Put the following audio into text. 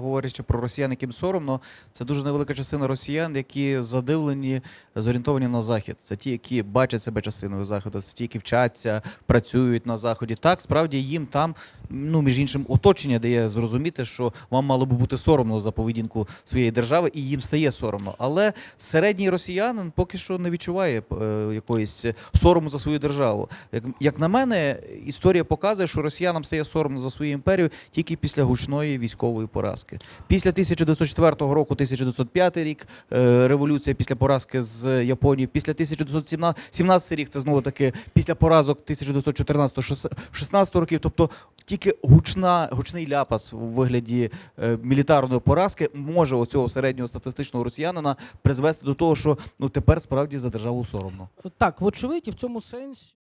Говорячи про росіян, яким соромно, це дуже невелика частина росіян, які задивлені, зорієнтовані на захід. Це ті, які бачать себе частиною заходу, це ті, які вчаться, працюють на заході. Так, справді їм там, ну між іншим, оточення дає зрозуміти, що вам мало би бути соромно за поведінку своєї держави, і їм стає соромно. Але середній росіянин поки що не відчуває е, якоїсь сорому за свою державу. Як, як на мене, історія показує, що росіянам стає соромно за свою імперію тільки після гучної військової поразки. Після 1904 року, 1905 рік, е, революція після поразки з Японією, після 1917 рік, це знову таки після поразок 1914-16 років. Тобто тільки гучна, гучний ляпас у вигляді е, мілітарної поразки може оцього середнього статистичного росіянина призвести до того, що ну тепер справді за державу соромно. Так, вочевидь, і в цьому сенсі